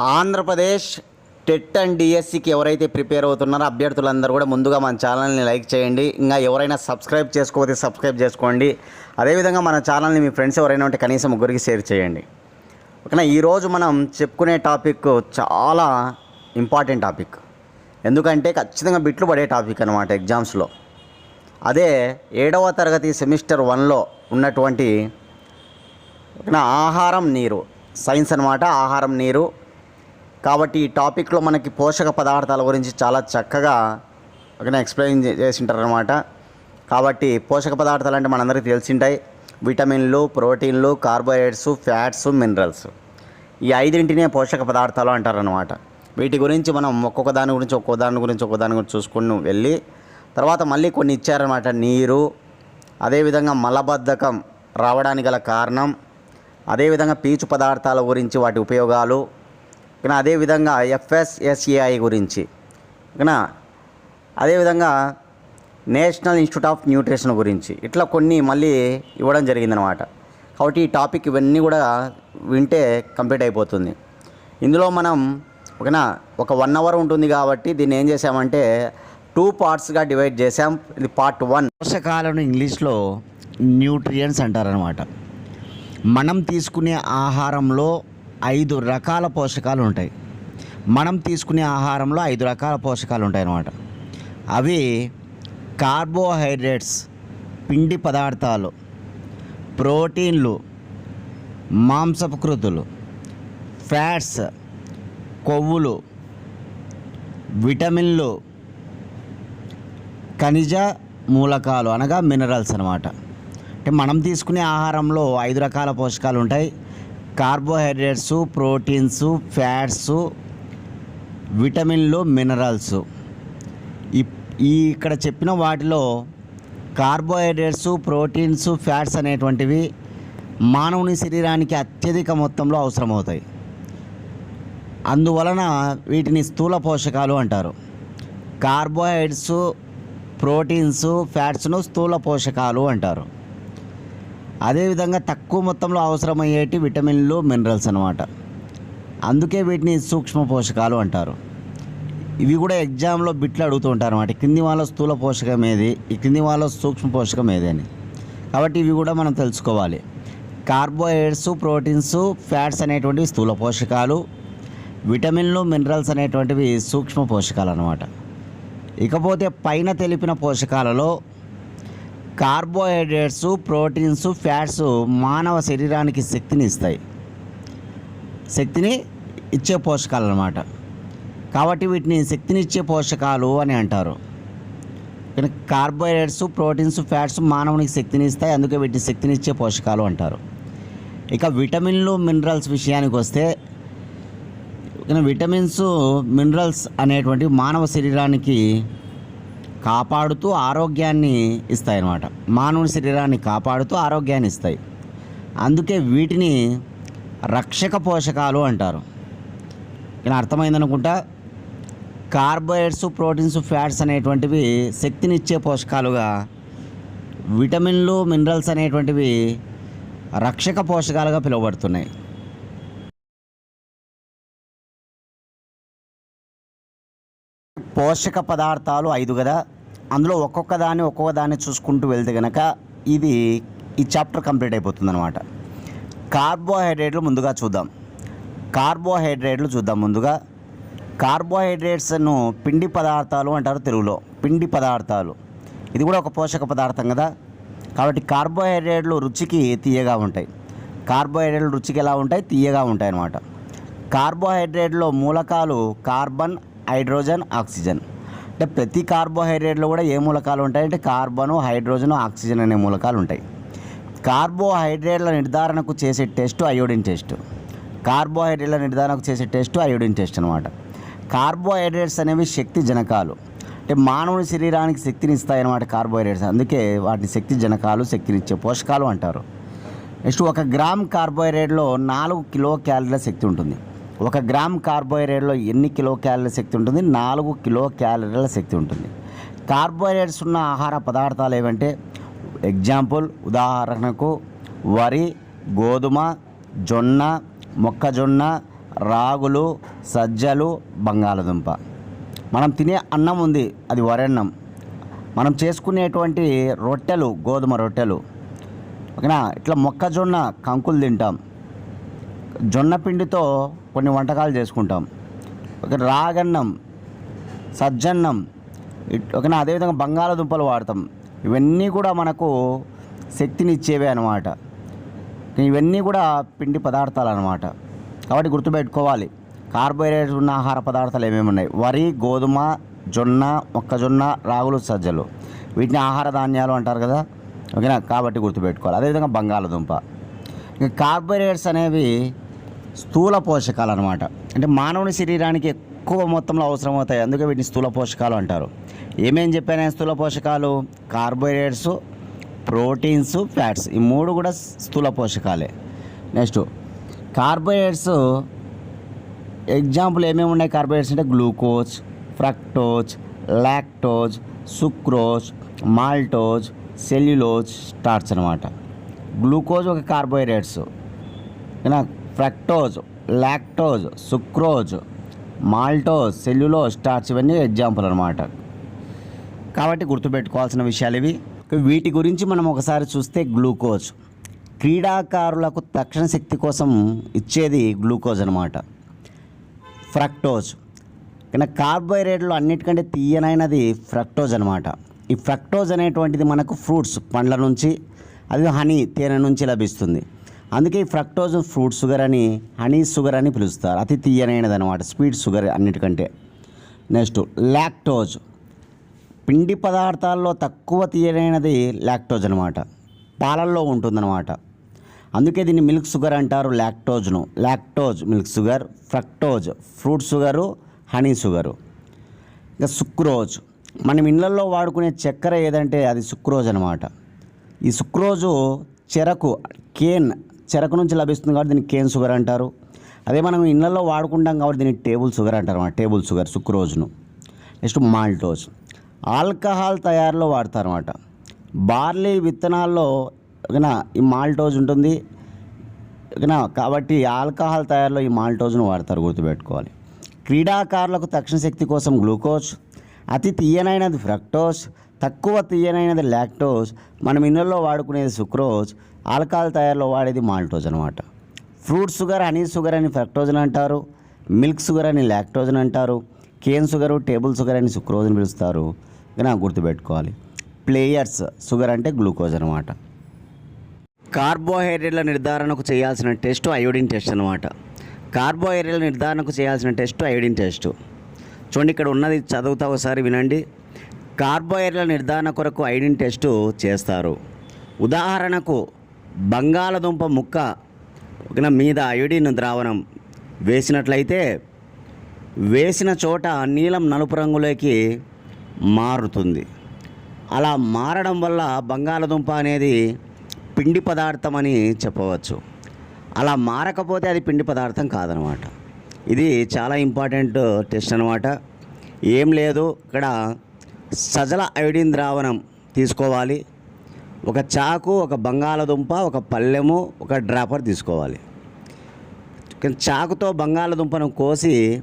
Andhra Pradesh TET and డిఎస్సికి ఎవరైతే prepare అవుతున్నారో అభ్యర్థులందరూ కూడా ముందుగా మన ఛానల్ని లైక్ చేయండి. ఇంకా ఎవరైనా సబ్స్క్రైబ్ చేసుకోకపోతే సబ్స్క్రైబ్ చేసుకోండి. అదేవిధంగా మన ఛానల్ని మీ ఫ్రెండ్స్ ఎవరైనా ఉంటే కనీసం ముగ్గురికి షేర్ చేయండి. ఓకేనా? ఈరోజు మనం చెప్పుకునే టాపిక్ చాలా ఇంపార్టెంట్ టాపిక్. ఎందుకంటే ఖచ్చితంగా బిట్లు పడే టాపిక్ అనమాట ఎగ్జామ్స్లో. అదే ఏడవ తరగతి సెమిస్టర్ వన్లో ఉన్నటువంటి ఆహారం నీరు. సైన్స్ అనమాట ఆహారం నీరు. కాబట్టి ఈ టాపిక్లో మనకి పోషక పదార్థాల గురించి చాలా చక్కగా ఎక్స్ప్లెయిన్ చేసింటారనమాట కాబట్టి పోషక పదార్థాలు అంటే మనందరికీ తెలిసింటాయి. విటమిన్లు ప్రోటీన్లు కార్బోహైడ్రేట్స్ ఫ్యాట్స్ మినరల్స్. ఈ ఐదింటినే పోషక పదార్థాలు అంటారనమాట వీటి గురించి మనం ఒక్కొక్క దాని గురించి ఒక్కొక్క దాని గురించి ఒక్కొక్క దాని గురించి చూసుకుని వెళ్ళి తర్వాత మళ్ళీ కొన్ని ఇచ్చారనమాట నీరు అదేవిధంగా మలబద్ధకం రావడానికి గల కారణం అదేవిధంగా పీచు పదార్థాల గురించి వాటి ఉపయోగాలు ఇక అదేవిధంగా ఎఫ్ఎస్ఎస్ఏఐ గురించి. ఇక అదేవిధంగా నేషనల్ ఇన్స్టిట్యూట్ ఆఫ్ న్యూట్రిషన్ గురించి. ఇట్లా కొన్ని మళ్ళీ ఇవ్వడం జరిగిందనమాట కాబట్టి ఈ టాపిక్ ఇవన్నీ కూడా వింటే కంప్లీట్ అయిపోతుంది. ఇందులో మనం ఓకేనా ఒక వన్ అవర్ ఉంటుంది కాబట్టి దీన్ని ఏం చేసామంటే టూ పార్ట్స్గా డివైడ్ చేసాం ఇది పార్ట్ వన్. పోషకాలను ఇంగ్లీష్లో న్యూట్రియన్స్ అంటారనమాట మనం తీసుకునే ఆహారంలో ఐదు రకాల పోషకాలు ఉంటాయి. మనం తీసుకునే ఆహారంలో ఐదు రకాల పోషకాలు ఉంటాయి అన్నమాట అవి కార్బోహైడ్రేట్స్ పిండి పదార్థాలు ప్రోటీన్లు మాంసపకృతులు ఫ్యాట్స్ కొవ్వులు విటమిన్లు ఖనిజ మూలకాలు అనగా మినరల్స్ అనమాట అంటే మనం తీసుకునే ఆహారంలో ఐదు రకాల పోషకాలు ఉంటాయి. కార్బోహైడ్రేట్స్ ప్రోటీన్స్ ఫ్యాట్స్ విటమిన్లు మినరల్స్. ఈ ఇక్కడ చెప్పిన వాటిలో కార్బోహైడ్రేట్స్ ప్రోటీన్స్ ఫ్యాట్స్ అనేటువంటివి మానవుని శరీరానికి అత్యధిక మొత్తంలో అవసరమవుతాయి. అందువలన వీటిని స్థూల పోషకాలు అంటారు. కార్బోహైడ్రేట్స్ ప్రోటీన్స్ ఫ్యాట్స్ను స్థూల పోషకాలు అంటారు. అదేవిధంగా తక్కువ మొత్తంలో అవసరమయ్యేటి విటమిన్లు మినరల్స్ అనమాట అందుకే వీటిని సూక్ష్మ పోషకాలు అంటారు. ఇవి కూడా ఎగ్జామ్లో బిట్లు అడుగుతూ ఉంటారు అనమాట కింది వాళ్ళ స్థూల పోషకం ఏది? ఈ కింది వాళ్ళ సూక్ష్మ పోషకం ఏది అని. కాబట్టి ఇవి కూడా మనం తెలుసుకోవాలి. కార్బోహైడ్రేట్స్ ప్రోటీన్స్ ఫ్యాట్స్ అనేటువంటివి స్థూల పోషకాలు. విటమిన్లు మినరల్స్ అనేటువంటివి సూక్ష్మ పోషకాలు అనమాట ఇకపోతే పైన తెలిపిన పోషకాలలో కార్బోహైడ్రేట్స్ ప్రోటీన్స్ ఫ్యాట్స్ మానవ శరీరానికి శక్తిని ఇస్తాయి. శక్తిని ఇచ్చే పోషకాలు అన్నమాట కాబట్టి వీటిని శక్తినిచ్చే పోషకాలు అని అంటారు. కానీ కార్బోహైడ్రేట్స్ ప్రోటీన్స్ ఫ్యాట్స్ మానవునికి శక్తిని ఇస్తాయి. అందుకే వీటిని శక్తినిచ్చే పోషకాలు అంటారు. ఇక విటమిన్లు మినరల్స్ విషయానికి వస్తే విటమిన్స్ మినరల్స్ అనేటువంటివి మానవ శరీరానికి కాపాడుతూ ఆరోగ్యాన్ని ఇస్తాయి అన్నమాట మానవుని శరీరాన్ని కాపాడుతూ ఆరోగ్యాన్ని ఇస్తాయి. అందుకే వీటిని రక్షక పోషకాలు అంటారు. ఇలా అర్థమైందనుకుంటా? కార్బోహైడ్రేట్స్ ప్రోటీన్స్ ఫ్యాట్స్ అనేటువంటివి శక్తినిచ్చే పోషకాలుగా విటమిన్లు మినరల్స్ అనేటువంటివి రక్షక పోషకాలుగా పిలువబడుతున్నాయి. పోషక పదార్థాలు ఐదు కదా? అందులో ఒక్కొక్క దాన్ని ఒక్కొక్క దాన్ని చూసుకుంటూ వెళ్తే కనుక ఇది ఈ చాప్టర్ కంప్లీట్ అయిపోతుంది అనమాట కార్బోహైడ్రేట్లు ముందుగా చూద్దాం. కార్బోహైడ్రేట్లు చూద్దాం ముందుగా. కార్బోహైడ్రేట్స్ను పిండి పదార్థాలు అంటారు తెలుగులో. పిండి పదార్థాలు. ఇది కూడా ఒక పోషక పదార్థం కదా? కాబట్టి కార్బోహైడ్రేట్లు రుచికి తీయగా ఉంటాయి. కార్బోహైడ్రేట్లు రుచికి ఎలా ఉంటాయి? తీయగా ఉంటాయి అన్నమాట కార్బోహైడ్రేట్లో మూలకాలు కార్బన్ హైడ్రోజన్ ఆక్సిజన్. అంటే ప్రతి కార్బోహైడ్రేట్లో కూడా ఏ మూలకాలు ఉంటాయంటే కార్బను హైడ్రోజను ఆక్సిజన్ అనే మూలకాలు ఉంటాయి. కార్బోహైడ్రేట్ల నిర్ధారణకు చేసే టెస్ట్ అయోడిన్ టెస్ట్. కార్బోహైడ్రేట్ల నిర్ధారణకు చేసే టెస్ట్ అయోడిన్ టెస్ట్ అనమాట కార్బోహైడ్రేట్స్ అనేవి శక్తి జనకాలు. అంటే మానవుని శరీరానికి శక్తిని ఇస్తాయి అన్నమాట కార్బోహైడ్రేట్స్. అందుకే వాటిని శక్తి జనకాలు శక్తినిచ్చే పోషకాలు అంటారు. నెక్స్ట్ ఒక గ్రామ్ కార్బోహైడ్రేట్లో నాలుగు కిలో క్యాలరీల శక్తి ఉంటుంది. ఒక గ్రామ్ కార్బోహైడ్రేట్లో ఎన్ని కిలో క్యాలరీల శక్తి ఉంటుంది? నాలుగు కిలో క్యాలరీల శక్తి ఉంటుంది. కార్బోహైడ్రేట్స్ ఉన్న ఆహార పదార్థాలు ఏవంటే? ఎగ్జాంపుల్ ఉదాహరణకు వరి గోధుమ జొన్న మొక్కజొన్న రాగులు సజ్జలు బంగాళదుంప. మనం తినే అన్నం ఉంది అది వరన్నం మనం చేసుకునేటువంటి రొట్టెలు గోధుమ రొట్టెలు. ఓకేనా? ఇట్లా మొక్కజొన్న కంకులు తింటాం. జొన్న పిండితో కొన్ని వంటకాలు చేసుకుంటాం. ఒక రాగన్నం సజ్జన్నం ఇట్- అదేవిధంగా బంగాళదుంపలు వాడతాం. ఇవన్నీ కూడా మనకు శక్తిని ఇచ్చేవే అనమాట ఇవన్నీ కూడా పిండి పదార్థాలు అనమాట కాబట్టి గుర్తుపెట్టుకోవాలి. కార్బోహైడ్రేట్స్ ఉన్న ఆహార పదార్థాలు ఏమేమి ఉన్నాయి? వరి గోధుమ జొన్న మొక్కజొన్న రాగులు సజ్జలు. వీటిని ఆహార ధాన్యాలు అంటారు కదా? ఓకేనా? కాబట్టి గుర్తుపెట్టుకోవాలి. అదేవిధంగా బంగాళదుంప. ఇంకా కార్బోహైడ్రేట్స్ అనేవి స్థూల పోషకాలు అనమాట అంటే మానవుని శరీరానికి ఎక్కువ మొత్తంలో అవసరం అవుతాయి. అందుకే వీటిని స్థూల పోషకాలు అంటారు. ఏమేం చెప్పాను స్థూల పోషకాలు? Carbohydrates proteins fats. ఈ మూడు కూడా స్థూల పోషకాలే. నెక్స్ట్ కార్బోహైడ్రేట్స్ ఎగ్జాంపుల్ ఏమేమి ఉన్నాయి కార్బోహైడ్రేట్స్ అంటే glucose fructose lactose sucrose maltose cellulose starch అనమాట గ్లూకోజ్ ఒక కార్బోహైడ్రేట్స్. ఓకేనా? Fructose lactose sucrose maltose cellulose starch ఇవన్నీ ఎగ్జాంపుల్ అనమాట కాబట్టి గుర్తుపెట్టుకోవాల్సిన విషయాలు ఇవి. వీటి గురించి మనం ఒకసారి చూస్తే గ్లూకోజ్. క్రీడాకారులకు తక్షణ శక్తి కోసం ఇచ్చేది గ్లూకోజ్ అనమాట ఫ్రక్టోజ్. కానీ కార్బోహైడ్రేట్లు అన్నిటికంటే తీయనైనది ఫ్రక్టోజ్ అనమాట ఈ ఫ్రక్టోజ్ అనేటువంటిది మనకు ఫ్రూట్స్ పండ్ల నుంచి అది హనీ తేనె నుంచి లభిస్తుంది. అందుకే ఈ ఫ్రక్టోజ్ ఫ్రూట్ షుగర్ అని హనీ షుగర్ అని పిలుస్తారు. అతి తీయనైనది అనమాట స్వీట్ షుగర్ అన్నిటికంటే. Next lactose. పిండి పదార్థాల్లో తక్కువ తీయనైనది లాక్టోజ్ అనమాట పాలల్లో ఉంటుందన్నమాట. అందుకే దీన్ని మిల్క్ షుగర్ అంటారు లాక్టోజ్ను. Lactose milk sugar fructose fruit sugar honey sugar. ఇంకా సుక్రోజ్. మనం ఇళ్ళల్లో వాడుకునే చక్కెర ఏదంటే అది సుక్రోజ్ అనమాట ఈ సుక్రోజు చెరకు కేన్ చెరకు నుంచి లభిస్తుంది కాబట్టి దీన్ని కేన్ షుగర్ అంటారు. అదే మనం ఇళ్ళలో వాడుకుంటాం కాబట్టి దీన్ని టేబుల్ షుగర్ అంటారు అన్నమాట. టేబుల్ షుగర్ సుక్రోజ్ను నెక్స్ట్ మాల్టోజ్ ఆల్కహాల్ తయారీలో వాడతారు అనమాట బార్లీ విత్తనాల్లో ఓకేనా ఈ మాల్టోజ్ ఉంటుంది. ఓకేనా కాబట్టి ఆల్కహాల్ తయారీలో ఈ మాల్టోజ్ను వాడతారు గుర్తుపెట్టుకోవాలి. క్రీడాకారులకు తక్షణ శక్తి కోసం గ్లూకోజ్ అతి తీయనైనది ఫ్రక్టోజ్ తక్కువ తీయనైనది లాక్టోజ్ మనం ఇన్నర్లో వాడుకునేది సుక్రోజ్ ఆల్కహాల్ తయారులో వాడేది మాల్టోజ్ అనమాట ఫ్రూట్ షుగర్ హనీ షుగర్ అని ఫ్రక్టోజన్ అంటారు మిల్క్ షుగర్ అని లాక్టోజన్ అంటారు కేన్ షుగరు టేబుల్ షుగర్ అని సుక్రోజ్ అని పిలుస్తారు. ఇక గుర్తుపెట్టుకోవాలి. ప్లేయర్స్ షుగర్ అంటే గ్లూకోజ్ అనమాట కార్బోహైడ్రేట్ల నిర్ధారణకు చేయాల్సిన టెస్ట్ అయోడిన్ టెస్ట్ అనమాట కార్బోహైడ్రేట్ల నిర్ధారణకు చేయాల్సిన టెస్ట్ అయోడిన్ టెస్ట్. చూడండి ఇక్కడ ఉన్నది చదువుతా ఒకసారి వినండి. కార్బోహైడ్రేట్ల నిర్ధారణ కొరకు ఐడిన్ టెస్ట్ చేస్తారు. ఉదాహరణకు బంగాళదుంప ముక్క మీద అయోడిన్ ద్రావణం వేసినట్లయితే వేసిన చోట నీలం నలుపు రంగులోకి మారుతుంది. అలా మారడం వల్ల బంగాళదుంప అనేది పిండి పదార్థం అని చెప్పవచ్చు. అలా మారకపోతే అది పిండి పదార్థం కాదనమాట. ఇది చాలా ఇంపార్టెంట్ టెస్ట్ అనమాట ఏం లేదు ఇక్కడ సజల ఐడిన్ ద్రావణం తీసుకోవాలి. ఒక చాకు ఒక బంగాళదుంప ఒక పళ్ళెము ఒక డ్రాపర్ తీసుకోవాలి. చాకుతో బంగాళదుంపను కోసి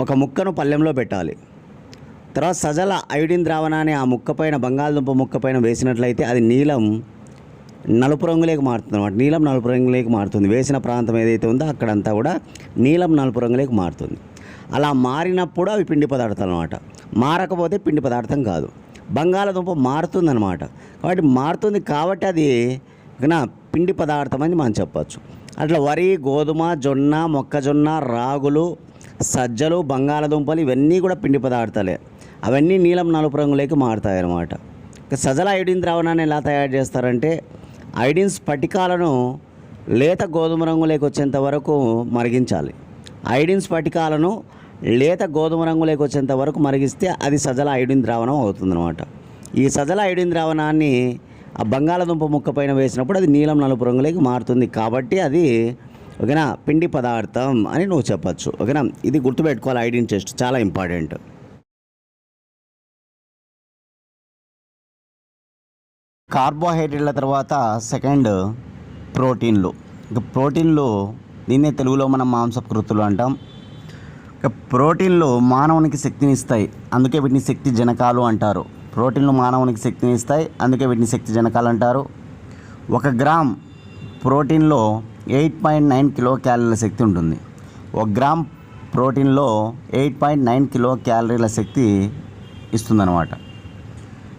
ఒక ముక్కను పళ్ళెంలో పెట్టాలి. తర్వాత సజల ఐడిన్ ద్రావణాన్ని ఆ ముక్క పైన బంగాళదుంప ముక్క పైన వేసినట్లయితే అది నీలం నలుపు రంగులోకి మారుతుంది అనమాట నీలం నలుపు రంగులోకి మారుతుంది. వేసిన ప్రాంతం ఏదైతే ఉందో అక్కడంతా కూడా నీలం నలుపు రంగులోకి మారుతుంది. అలా మారినప్పుడు అవి పిండి పదార్థాలు అనమాట మారకపోతే పిండి పదార్థం కాదు. బంగాళదుంప మారుతుందన్నమాట. కాబట్టి మారుతుంది కాబట్టి అది పిండి పదార్థం అని మనం చెప్పచ్చు. అట్లా వరి గోధుమ జొన్న మొక్కజొన్న రాగులు సజ్జలు బంగాళదుంపలు ఇవన్నీ కూడా పిండి పదార్థాలే. అవన్నీ నీలం నలుపు రంగులోకి మారుతాయి అన్నమాట సజల ఐడిన్ ద్రావణాన్ని ఎలా తయారు చేస్తారంటే ఐడిన్ స్ఫటికాలను లేత గోధుమ రంగులోకి వచ్చేంత వరకు మరిగించాలి. ఐడిన్ స్ఫటికాలను లేత గోధుమ రంగులోకి వచ్చేంత వరకు మరిగిస్తే అది సజల ఐడిన్ ద్రావణం అవుతుందన్నమాట. ఈ సజల ఐడిన్ ద్రావణాన్ని ఆ బంగాళదుంప ముక్క పైన వేసినప్పుడు అది నీలం నలుపు రంగులోకి మారుతుంది. కాబట్టి అది ఓకేనా పిండి పదార్థం అని నువ్వు చెప్పచ్చు. ఓకేనా ఇది గుర్తుపెట్టుకోవాలి ఐడిన్ టెస్ట్ చాలా ఇంపార్టెంట్. కార్బోహైడ్రేట్ల తర్వాత సెకండ్ ప్రోటీన్లు. ఇక ప్రోటీన్లు దీన్నే తెలుగులో మనం మాంసకృతులు అంటాం. ఇక ప్రోటీన్లు మానవునికి శక్తిని ఇస్తాయి. అందుకే వీటిని శక్తి జనకాలు అంటారు. ప్రోటీన్లు మానవునికి శక్తిని ఇస్తాయి. అందుకే వీటిని శక్తి జనకాలు అంటారు. ఒక గ్రామ్ ప్రోటీన్లో ఎయిట్ పాయింట్ నైన్ కిలో క్యాలరీల శక్తి ఉంటుంది. ఒక గ్రామ్ ప్రోటీన్లో ఎయిట్ పాయింట్ నైన్ కిలో క్యాలరీల శక్తి ఇస్తుందన్నమాట.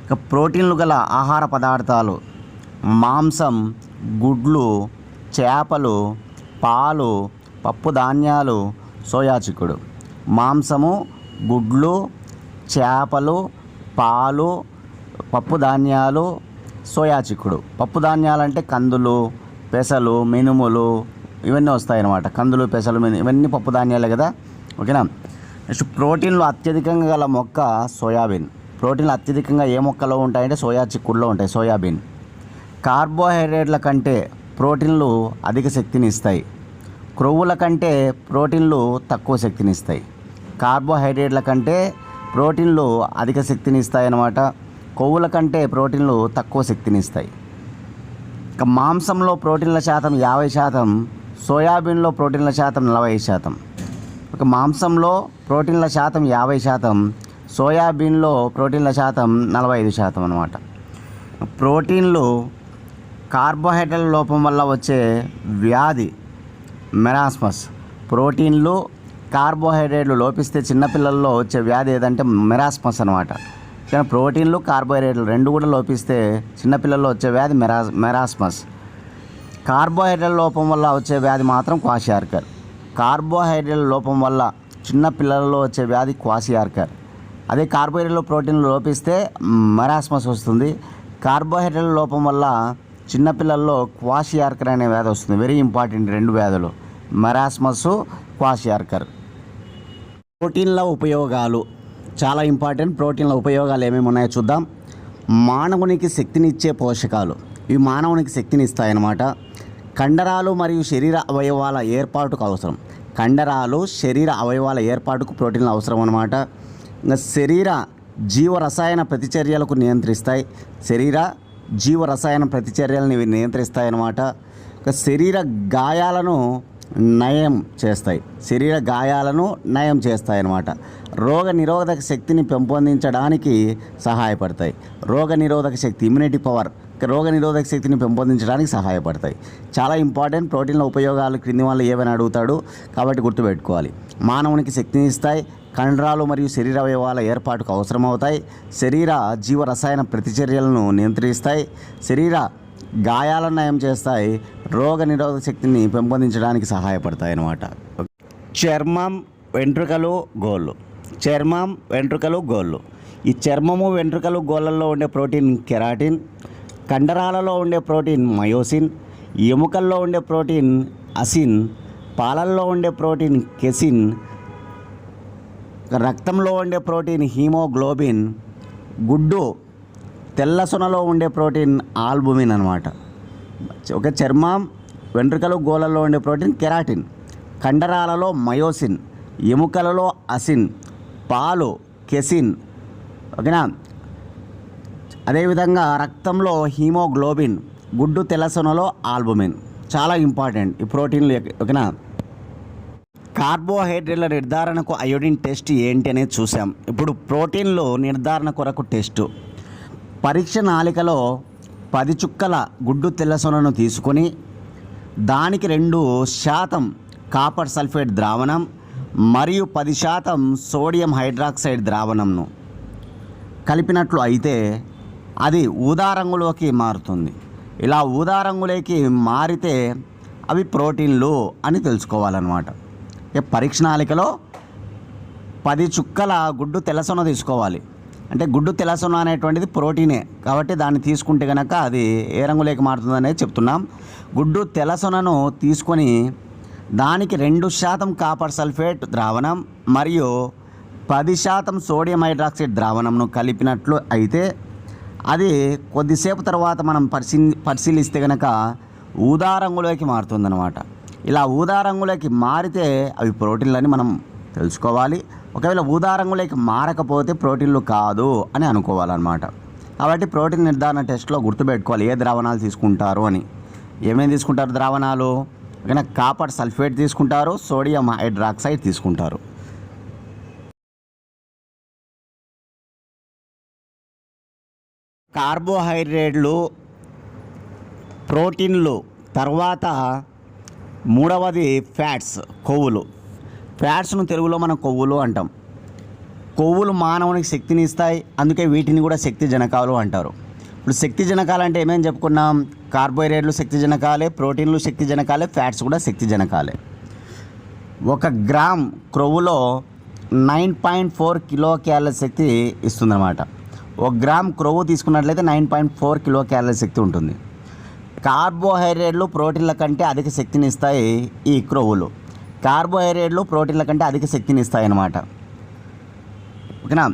ఇక ప్రోటీన్లు గల ఆహార పదార్థాలు మాంసం గుడ్లు చేపలు పాలు పప్పు ధాన్యాలు సోయా చిక్కుడు. మాంసము గుడ్లు చేపలు పాలు పప్పుధాన్యాలు సోయా చిక్కుడు. పప్పుధాన్యాలు అంటే కందులు పెసలు మినుములు ఇవన్నీ వస్తాయన్నమాట. కందులు పెసలు మిను ఇవన్నీ పప్పుధాన్యాలే కదా? ఓకేనా? నెక్స్ట్ ప్రోటీన్లు అత్యధికంగా గల మొక్క సోయాబీన్. ప్రోటీన్లు అత్యధికంగా ఏ మొక్కలో ఉంటాయంటే సోయా చిక్కుడులో ఉంటాయి సోయాబీన్. కార్బోహైడ్రేట్ల కంటే ప్రోటీన్లు అధిక శక్తిని ఇస్తాయి. క్రొవ్వుల కంటే ప్రోటీన్లు తక్కువ శక్తినిస్తాయి. కార్బోహైడ్రేట్ల కంటే ప్రోటీన్లు అధిక శక్తిని ఇస్తాయి అన్నమాట కొవ్వుల కంటే ప్రోటీన్లు తక్కువ శక్తిని ఇస్తాయి ఇక మాంసంలో ప్రోటీన్ల శాతం యాభై శాతం సోయాబీన్లో ప్రోటీన్ల శాతం నలభై శాతం. ఒక మాంసంలో ప్రోటీన్ల శాతం యాభై శాతం సోయాబీన్లో ప్రోటీన్ల శాతం నలభై ఐదు శాతం అనమాట ప్రోటీన్లు కార్బోహైడ్రేట్ల లోపం వల్ల వచ్చే వ్యాధి మెరాస్మస్. ప్రోటీన్లు కార్బోహైడ్రేట్లు లోపిస్తే చిన్నపిల్లల్లో వచ్చే వ్యాధి ఏదంటే మెరాస్మస్ అనమాట కానీ ప్రోటీన్లు కార్బోహైడ్రేట్లు రెండు కూడా లోపిస్తే చిన్నపిల్లల్లో వచ్చే వ్యాధి మెరాస్ మెరాస్మస్. కార్బోహైడ్రేట్ లోపం వల్ల వచ్చే వ్యాధి మాత్రం క్వాషియార్కర్ కార్బోహైడ్రేట్ లోపం వల్ల చిన్న పిల్లలలో వచ్చే వ్యాధి క్వాషియార్కర్ అదే కార్బోహైడ్రేట్లో ప్రోటీన్లు లోపిస్తే మెరాస్మస్ వస్తుంది. కార్బోహైడ్రేట్ లోపం వల్ల చిన్నపిల్లల్లో క్వాషియార్కర్ అనే వ్యాధి వస్తుంది. వెరీ ఇంపార్టెంట్ రెండు వ్యాధులు. Marasmus kwashiorkor. ప్రోటీన్ల ఉపయోగాలు. చాలా ఇంపార్టెంట్ ప్రోటీన్ల ఉపయోగాలు ఏమేమి ఉన్నాయో చూద్దాం. మానవునికి శక్తినిచ్చే పోషకాలు. ఇవి మానవునికి శక్తిని ఇస్తాయన్నమాట కండరాలు మరియు శరీర అవయవాల ఏర్పాటుకు అవసరం. కండరాలు శరీర అవయవాల ఏర్పాటుకు ప్రోటీన్లు అవసరం అన్నమాట ఇంకా శరీర జీవరసాయన ప్రతిచర్యలకు నియంత్రిస్తాయి. శరీర జీవరసాయన ప్రతిచర్యలను ఇవి నియంత్రిస్తాయన్నమాట. ఇంకా శరీర గాయాలను నయం చేస్తాయి. శరీర గాయాలను నయం చేస్తాయి అన్నమాట రోగ నిరోధక శక్తిని పెంపొందించడానికి సహాయపడతాయి. రోగ నిరోధక శక్తి ఇమ్యూనిటీ పవర్ రోగ నిరోధక శక్తిని పెంపొందించడానికి సహాయపడతాయి. చాలా ఇంపార్టెంట్ ప్రోటీన్ల ఉపయోగాలు క్రింది వాళ్ళు ఏమైనా అడుగుతాడు కాబట్టి గుర్తుపెట్టుకోవాలి. మానవునికి శక్తిని ఇస్తాయి కండరాలు మరియు శరీర అవయవాల ఏర్పాటుకు అవసరమవుతాయి. శరీర జీవ రసాయన ప్రతిచర్యలను నియంత్రిస్తాయి. శరీర గాయాలను నయం చేస్తాయి రోగ నిరోధక శక్తిని పెంపొందించడానికి సహాయపడతాయి అన్నమాట. చర్మం వెంట్రుకలు గోళ్ళు. చర్మం వెంట్రుకలు గోళ్ళు. ఈ చర్మము వెంట్రుకలు గోళ్ళల్లో ఉండే ప్రోటీన్ కెరాటిన్ కండరాలలో ఉండే ప్రోటీన్ మయోసిన్ ఎముకల్లో ఉండే ప్రోటీన్ అసిన్ పాలల్లో ఉండే ప్రోటీన్ కెసిన్ రక్తంలో ఉండే ప్రోటీన్ హీమోగ్లోబిన్ గుడ్డు తెల్ల సొనలో ఉండే ప్రోటీన్ ఆల్బుమిన్ అనమాట ఒక చర్మం వెంట్రుకలు గోళల్లో ఉండే ప్రోటీన్ కెరాటిన్. కండరాలలో మయోసిన్ ఎముకలలో అసిన్ పాలు కెసిన్. ఓకేనా? అదేవిధంగా రక్తంలో హీమోగ్లోబిన్ గుడ్డు తెల్లసొనలో ఆల్బుమిన్. చాలా ఇంపార్టెంట్ ఈ ప్రోటీన్లు ఓకేనా? కార్బోహైడ్రేట్ల నిర్ధారణకు అయోడిన్ టెస్ట్ ఏంటి అనేది చూసాం. ఇప్పుడు ప్రోటీన్లు నిర్ధారణ కొరకు టెస్టు. పరీక్ష నాలికలో పది చుక్కల గుడ్డు తెల్లసొనను తీసుకొని దానికి రెండు శాతం కాపర్ సల్ఫేట్ ద్రావణం మరియు పది శాతం సోడియం హైడ్రాక్సైడ్ ద్రావణంను కలిపినట్లు అయితే అది ఊదా రంగులోకి మారుతుంది. ఇలా ఊదా రంగులోకి మారితే అవి ప్రోటీన్లు అని తెలుసుకోవాలన్నమాట. ఇక పరీక్ష నాలికలో పది చుక్కల గుడ్డు తెల్లసొన తీసుకోవాలి. అంటే గుడ్డు తెలసన అనేటువంటిది ప్రోటీనే. కాబట్టి దాన్ని తీసుకుంటే కనుక అది ఏ రంగులోకి మారుతుంది అనేది చెప్తున్నాం. గుడ్డు తెలసనను తీసుకొని దానికి రెండు శాతం కాపర్ సల్ఫేట్ ద్రావణం మరియు పది శాతం సోడియం హైడ్రాక్సైడ్ ద్రావణంను కలిపినట్లు అయితే అది కొద్దిసేపు తర్వాత మనం పరిశీ పరిశీలిస్తే కనుక ఊదా రంగులోకి మారుతుందన్నమాట. ఇలా ఊదా రంగులోకి మారితే అవి ప్రోటీన్లని మనం తెలుసుకోవాలి. ఒకవేళ ఊదా రంగులోకి మారకపోతే ప్రోటీన్లు కాదు అని అనుకోవాలన్నమాట. కాబట్టి ప్రోటీన్ నిర్ధారణ టెస్ట్లో గుర్తుపెట్టుకోవాలి ఏ ద్రావణాలు తీసుకుంటారు అని. ఏమేమి తీసుకుంటారు ద్రావణాలు? ఓకేనా కాపర్ సల్ఫేట్ తీసుకుంటారు సోడియం హైడ్రాక్సైడ్ తీసుకుంటారు. కార్బోహైడ్రేట్లు ప్రోటీన్లు తర్వాత మూడవది ఫ్యాట్స్ కొవ్వులు. ఫ్యాట్స్ను తెలుగులో మనం కొవ్వులు అంటాం. కొవ్వులు మానవునికి శక్తిని ఇస్తాయి అందుకే వీటిని కూడా శక్తి జనకాలు అంటారు. ఇప్పుడు శక్తి జనకాలు అంటే ఏమేమి చెప్పుకున్నాం? కార్బోహైడ్రేట్లు శక్తి జనకాలే ప్రోటీన్లు శక్తి జనకాలే ఫ్యాట్స్ కూడా శక్తి జనకాలే. ఒక gram క్రొవ్వులో nine point four kilo calorie శక్తి ఇస్తుందన్నమాట. ఒక గ్రామ్ క్రొవ్వు తీసుకున్నట్లయితే nine point four kilo calorie శక్తి ఉంటుంది. కార్బోహైడ్రేట్లు ప్రోటీన్ల కంటే అధిక శక్తిని ఇస్తాయి ఈ క్రొవ్వులు కార్బోహైడ్రేట్లు ప్రోటీన్ల కంటే అధిక శక్తిని ఇస్తాయి అన్నమాట ఓకేనా?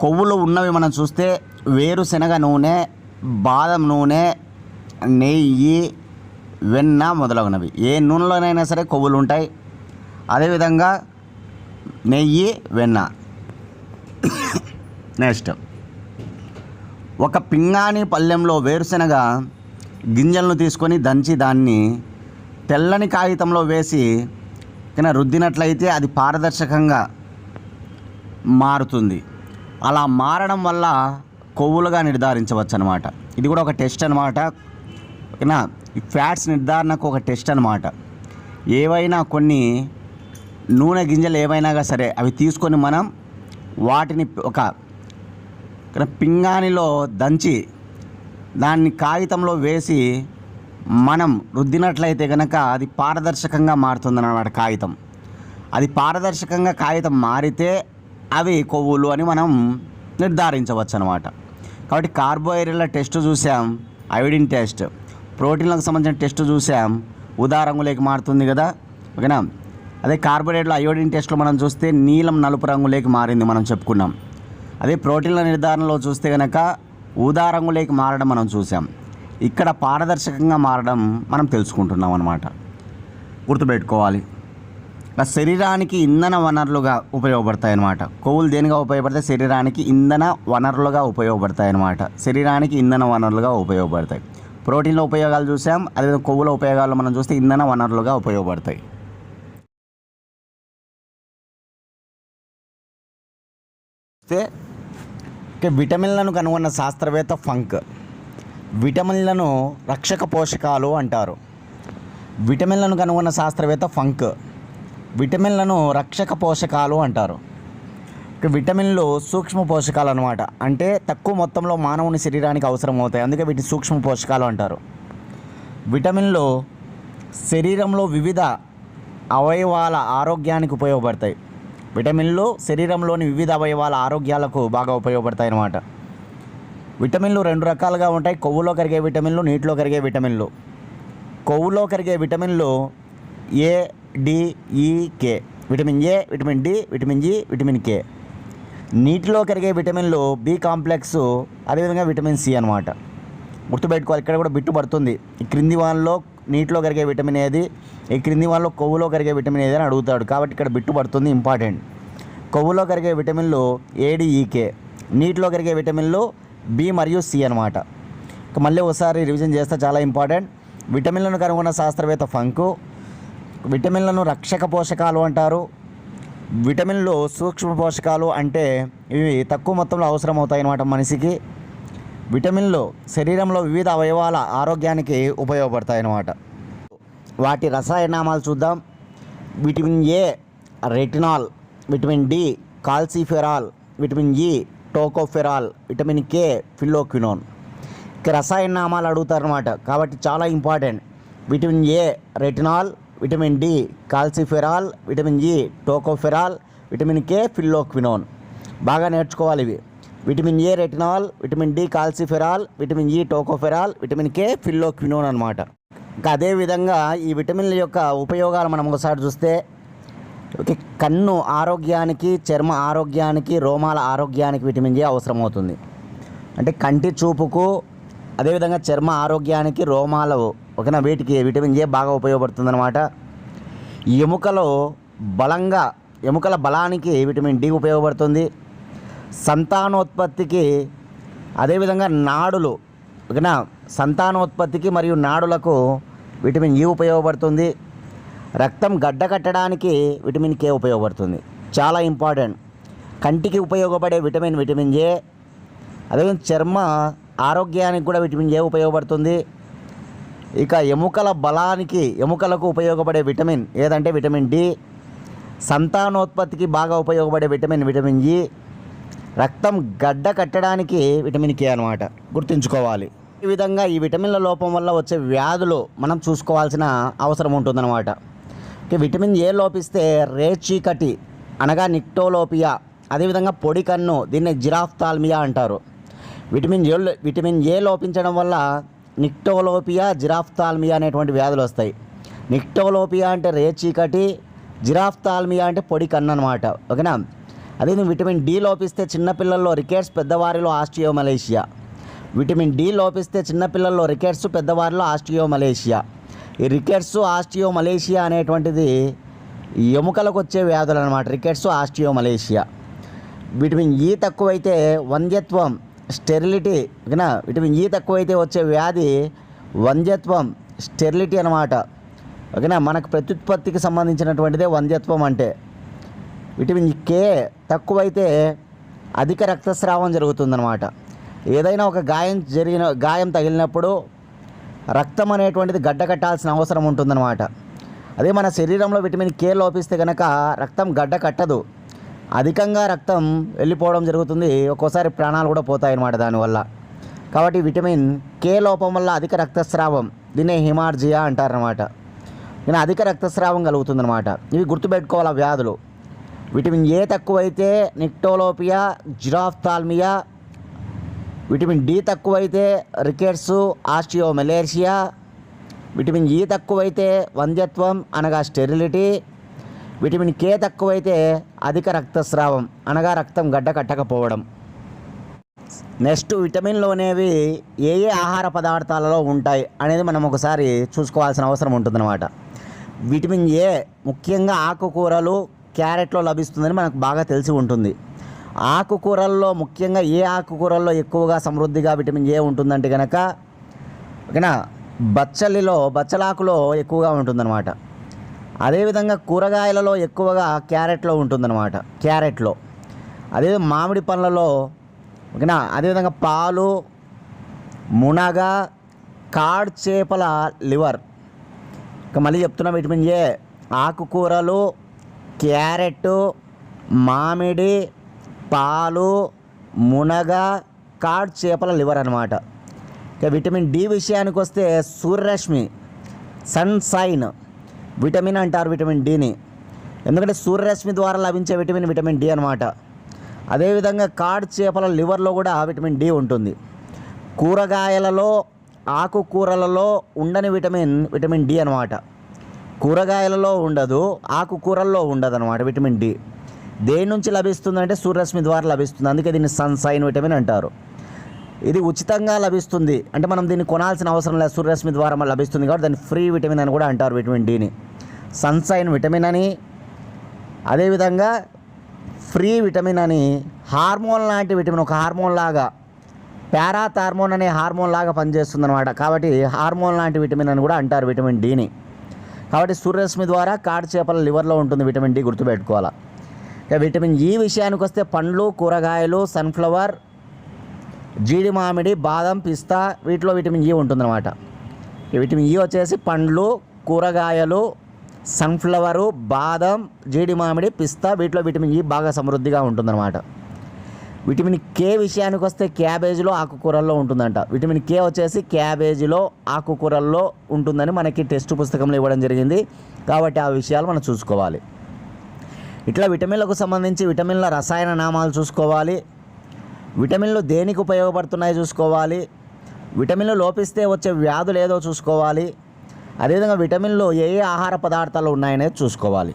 కొవ్వులు ఉన్నవి మనం చూస్తే వేరుశనగ నూనె బాదం నూనె నెయ్యి వెన్న మొదలగునవి. ఏ నూనెలోనైనా సరే కొవ్వులు ఉంటాయి. అదేవిధంగా నెయ్యి వెన్న. నెక్స్ట్. ఒక పింగాణి పళ్ళెంలో వేరుశనగ గింజలను తీసుకొని దంచి దాన్ని తెల్లని కాగితంలో వేసి కింద రుద్దినట్లయితే అది పారదర్శకంగా మారుతుంది. అలా మారడం వల్ల కొవ్వులుగా నిర్ధారించవచ్చు అనమాట ఇది కూడా ఒక టెస్ట్ అనమాట ఓకేనా? ఈ ఫ్యాట్స్ నిర్ధారణకు ఒక టెస్ట్ అనమాట ఏవైనా కొన్ని నూనె గింజలు ఏవైనా సరే అవి తీసుకొని మనం వాటిని ఒక ఇక్కడ పింగాణిలో దంచి దాన్ని కాగితంలో వేసి మనం రుద్దినట్లయితే కనుక అది పారదర్శకంగా మారుతుందన్నమాట కాగితం. అది పారదర్శకంగా కాగితం మారితే అవి కొవ్వులు అని మనం నిర్ధారించవచ్చు అనమాట కాబట్టి కార్బోహైడ్రేట్ల టెస్ట్ చూసాం ఐడిన్ టెస్ట్ ప్రోటీన్లకు సంబంధించిన టెస్ట్ చూసాం ఉదా రంగులోకి మారుతుంది కదా ఓకేనా? అదే కార్బోహైడ్రేట్ల అయోడిన్ టెస్ట్లో మనం చూస్తే నీలం నలుపు రంగులోకి మారింది మనం చెప్పుకున్నాం. అదే ప్రోటీన్ల నిర్ధారణలో చూస్తే కనుక ఊదా రంగులోకి మారడం మనం చూసాం ఇక్కడ పారదర్శకంగా మారడం మనం తెలుసుకుంటున్నాం అనమాట గుర్తుపెట్టుకోవాలి. శరీరానికి ఇంధన వనరులుగా ఉపయోగపడతాయి అన్నమాట. కొవ్వులు దేనిగా ఉపయోగపడతాయి? శరీరానికి ఇంధన వనరులుగా ఉపయోగపడతాయి అన్నమాట. శరీరానికి ఇంధన వనరులుగా ఉపయోగపడతాయి. ప్రోటీన్ల ఉపయోగాలు చూసాం. అదేవిధంగా కొవ్వుల ఉపయోగాలు మనం చూస్తే ఇంధన వనరులుగా ఉపయోగపడతాయి. విటమిన్లను కనుగొన్న శాస్త్రవేత్త ఫంక్. విటమిన్లను రక్షక పోషకాలు అంటారు. విటమిన్లను కనుగొన్న శాస్త్రవేత్త ఫంక్ విటమిన్లను రక్షక పోషకాలు అంటారు. విటమిన్లు సూక్ష్మ పోషకాలు అనమాట అంటే తక్కువ మొత్తంలో మానవుని శరీరానికి అవసరం అవుతాయి. అందుకే వీటిని సూక్ష్మ పోషకాలు అంటారు. విటమిన్లు శరీరంలో వివిధ అవయవాల ఆరోగ్యానికి ఉపయోగపడతాయి. విటమిన్లు శరీరంలోని వివిధ అవయవాల ఆరోగ్యాలకు బాగా ఉపయోగపడతాయి అన్నమాట విటమిన్లు రెండు రకాలుగా ఉంటాయి. కొవ్వులో కరిగే విటమిన్లు నీటిలో కరిగే విటమిన్లు. కొవ్వులో కరిగే విటమిన్లు A D E K vitamin A vitamin D vitamin G vitamin K నీటిలో కరిగే విటమిన్లు బి కాంప్లెక్స్ అదేవిధంగా విటమిన్ సి అనమాట గుర్తుపెట్టుకోవాలి ఇక్కడ కూడా బిట్టు పడుతుంది. ఈ క్రింది వాళ్ళలో నీటిలో కరిగే విటమిన్ ఏది? ఈ క్రింది వాళ్ళలో కొవ్వులో కరిగే విటమిన్ ఏది అని అడుగుతాడు. కాబట్టి ఇక్కడ బిట్టు పడుతుంది ఇంపార్టెంట్. కొవ్వులో కరిగే విటమిన్లు ఏడిఈకే e, నీటిలో కరిగే విటమిన్లు బి మరియు సి అనమాట మళ్ళీ ఒకసారి రివిజన్ చేస్తే చాలా ఇంపార్టెంట్ విటమిన్లను కనుగొన్న శాస్త్రవేత్త ఫంకు విటమిన్లను రక్షక పోషకాలు అంటారు. విటమిన్లు సూక్ష్మ పోషకాలు అంటే ఇవి తక్కువ మొత్తంలో అవసరం అవుతాయి అన్నమాట మనిషికి. విటమిన్లు శరీరంలో వివిధ అవయవాల ఆరోగ్యానికి ఉపయోగపడతాయి అన్నమాట. వాటి రసాయనామాలు చూద్దాం. Vitamin A retinol vitamin D calciferol vitamin E tocopherol vitamin K phylloquinone. ఇక రసాయన నామాలు అడుగుతారనమాట కాబట్టి చాలా important. Vitamin A retinol vitamin D calciferol vitamin E tocopherol vitamin K phylloquinone. బాగా నేర్చుకోవాలి ఇవి. Vitamin A retinol vitamin D calciferol vitamin E tocopherol vitamin K phylloquinone అనమాట ఇంకా అదేవిధంగా ఈ విటమిన్ల యొక్క ఉపయోగాలు మనం ఒకసారి చూస్తే ఓకే కన్ను ఆరోగ్యానికి చర్మ ఆరోగ్యానికి రోమాల ఆరోగ్యానికి విటమిన్ ఏ అవసరం అవుతుంది అంటే కంటి చూపుకు అదేవిధంగా చర్మ ఆరోగ్యానికి రోమాల ఓకేనా వీటికి విటమిన్ ఏ బాగా ఉపయోగపడుతుందన్నమాట. ఎముకలో బలంగా ఎముకల బలానికి విటమిన్ డి ఉపయోగపడుతుంది. సంతానోత్పత్తికి అదేవిధంగా నాడులు ఓకేనా సంతానోత్పత్తికి మరియు నాడులకు విటమిన్ ఈ ఉపయోగపడుతుంది. రక్తం గడ్డ కట్టడానికి విటమిన్ కే ఉపయోగపడుతుంది. చాలా ఇంపార్టెంట్. కంటికి ఉపయోగపడే విటమిన్ విటమిన్ ఏ అదేవిధంగా చర్మ ఆరోగ్యానికి కూడా విటమిన్ ఏ ఉపయోగపడుతుంది. ఇక ఎముకల బలానికి ఎముకలకు ఉపయోగపడే విటమిన్ ఏదంటే విటమిన్ డి. సంతానోత్పత్తికి బాగా ఉపయోగపడే విటమిన్ విటమిన్ ఇ రక్తం గడ్డ కట్టడానికి విటమిన్ కే అనమాట గుర్తుంచుకోవాలి. ఈ విధంగా ఈ విటమిన్ల లోపం వల్ల వచ్చే వ్యాధులు మనం చూసుకోవాల్సిన అవసరం ఉంటుందన్నమాట. విటమిన్ ఏ లోపిస్తే రేచీకటి అనగా నిక్టోలోపియా అదేవిధంగా పొడి కన్ను దీన్ని జిరాఫ్తాల్మియా అంటారు. విటమిన్ ఏ విటమిన్ ఏ లోపించడం వల్ల నిక్టోలోపియా జిరాఫ్తాల్మియా అనేటువంటి వ్యాధులు వస్తాయి. నిక్టోలోపియా అంటే రేచీకటి జిరాఫ్తాల్మియా అంటే పొడి కన్ను అనమాట ఓకేనా? అదే విటమిన్ డి లోపిస్తే చిన్నపిల్లల్లో రికెట్స్ పెద్దవారిలో ఆస్టియోమలేషియా విటమిన్ డి లోపిస్తే చిన్నపిల్లల్లో రికెట్స్ పెద్దవారిలో ఆస్టియోమలేషియా ఈ రికెట్స్ ఆస్టియోమలేషియా అనేటువంటిది ఎముకలకు వచ్చే వ్యాధులు అనమాట రికెట్స్ ఆస్టియోమలేషియా విటమిన్ ఈ తక్కువైతే వంద్యత్వం స్టెరిలిటీ ఓకేనా విటమిన్ ఈ తక్కువైతే వచ్చే వ్యాధి వంద్యత్వం స్టెరిలిటీ అనమాట ఓకేనా మనకు ప్రత్యుత్పత్తికి సంబంధించినటువంటిదే వంద్యత్వం అంటే. విటమిన్ కే తక్కువైతే అధిక రక్తస్రావం జరుగుతుందన్నమాట. ఏదైనా ఒక గాయం జరిగిన గాయం తగిలినప్పుడు రక్తం అనేటువంటిది గడ్డ కట్టాల్సిన అవసరం ఉంటుందన్నమాట. అదే మన శరీరంలో విటమిన్ కే లోపిస్తే కనుక రక్తం గడ్డ కట్టదు. అధికంగా రక్తం వెళ్ళిపోవడం జరుగుతుంది. ఒక్కోసారి ప్రాణాలు కూడా పోతాయి అన్నమాట దానివల్ల. కాబట్టి విటమిన్ కే లోపం వల్ల అధిక రక్తస్రావం దీన్నే హిమార్జియా అంటారనమాట నేను అధిక రక్తస్రావం కలుగుతుందన్నమాట. ఇవి గుర్తుపెట్టుకోవాలి వ్యాధులు. విటమిన్ ఏ తక్కువైతే నిక్టోలోపియా జిరాఫ్థాల్మియా విటమిన్ డి తక్కువైతే రికెట్స్ ఆస్టియోమెలేషియా విటమిన్ ఈ తక్కువైతే వంధ్యత్వం అనగా స్టెరిలిటీ విటమిన్ కే తక్కువైతే అధిక రక్తస్రావం అనగా రక్తం గడ్డ కట్టకపోవడం. నెక్స్ట్ విటమిన్లు అనేవి ఏ ఏ ఆహార పదార్థాలలో ఉంటాయి అనేది మనం ఒకసారి చూసుకోవాల్సిన అవసరం ఉంటుందన్నమాట. విటమిన్ ఏ ముఖ్యంగా ఆకుకూరలు క్యారెట్లో లభిస్తుందని మనకు బాగా తెలిసి ఉంటుంది. ఆకుకూరల్లో ముఖ్యంగా ఏ ఆకుకూరల్లో ఎక్కువగా సమృద్ధిగా విటమిన్ ఏ ఉంటుందంటే కనుక ఓకేనా? బచ్చలిలో బచ్చలాకులో ఎక్కువగా ఉంటుందన్నమాట. అదేవిధంగా కూరగాయలలో ఎక్కువగా క్యారెట్లో ఉంటుందన్నమాట. క్యారెట్లో. అదే మామిడి పండ్లలో ఓకేనా? అదేవిధంగా పాలు మునగ కాడ్ చేపల లివర్. ఇక మళ్ళీ చెప్తున్నా విటమిన్ ఏ ఆకుకూరలు క్యారెట్ మామిడి పాలు మునగ కాడ్ చేపల లివర్ అనమాట ఇక విటమిన్ డి విషయానికి వస్తే సూర్యరశ్మి సన్ సైన్ విటమిన్ అంటారు విటమిన్ డిని. ఎందుకంటే సూర్యరశ్మి ద్వారా లభించే విటమిన్ విటమిన్ డి అనమాట అదేవిధంగా కాడ్ చేపల లివర్లో కూడా విటమిన్ డి ఉంటుంది. కూరగాయలలో ఆకుకూరలలో ఉండని విటమిన్ విటమిన్ డి అనమాట కూరగాయలలో ఉండదు ఆకుకూరల్లో ఉండదు అనమాట విటమిన్ డి. దేని నుంచి లభిస్తుందంటే సూర్యరశ్మి ద్వారా లభిస్తుంది. అందుకే దీన్ని సన్సైన్ విటమిన్ అంటారు. ఇది ఉచితంగా లభిస్తుంది. అంటే మనం దీన్ని కొనాల్సిన అవసరం లేదు. సూర్యరశ్మి ద్వారా లభిస్తుంది కాబట్టి దాన్ని ఫ్రీ విటమిన్ అని కూడా అంటారు విటమిన్ డిని సన్సైన్ విటమిన్ అని అదేవిధంగా ఫ్రీ విటమిన్ అని హార్మోన్ లాంటి విటమిన్ ఒక హార్మోన్ లాగా పారాథార్మోన్ అనే హార్మోన్ లాగా పనిచేస్తుంది అనమాట కాబట్టి హార్మోన్ లాంటి విటమిన్ అని కూడా అంటారు విటమిన్ డిని కాబట్టి సూర్యరశ్మి ద్వారా కాడు చేపల లివర్లో ఉంటుంది విటమిన్ డి గుర్తుపెట్టుకోవాలి. ఇక విటమిన్ ఈ విషయానికి వస్తే పండ్లు కూరగాయలు సన్ఫ్లవర్ జీడి మామిడి బాదం పిస్తా వీటిలో విటమిన్ ఈ ఉంటుందన్నమాట. ఈ విటమిన్ ఈ వచ్చేసి పండ్లు కూరగాయలు సన్ఫ్లవరు బాదం జీడి మామిడి పిస్తా వీటిలో విటమిన్ ఈ బాగా సమృద్ధిగా ఉంటుందన్నమాట. విటమిన్ కే విషయానికి వస్తే క్యాబేజీలో ఆకుకూరల్లో ఉంటుందంట. విటమిన్ కే వచ్చేసి క్యాబేజీలో ఆకుకూరల్లో ఉంటుందని మనకి టెస్ట్ పుస్తకంలో ఇవ్వడం జరిగింది. కాబట్టి ఆ విషయాలు మనం చూసుకోవాలి. ఇట్లా విటమిన్లకు సంబంధించి విటమిన్ల రసాయన నామాలు చూసుకోవాలి. విటమిన్లు దేనికి ఉపయోగపడుతున్నాయో చూసుకోవాలి. విటమిన్లు లోపిస్తే వచ్చే వ్యాధులు ఏదో చూసుకోవాలి. అదేవిధంగా విటమిన్లు ఏ ఏ ఆహార పదార్థాలు ఉన్నాయనేది చూసుకోవాలి.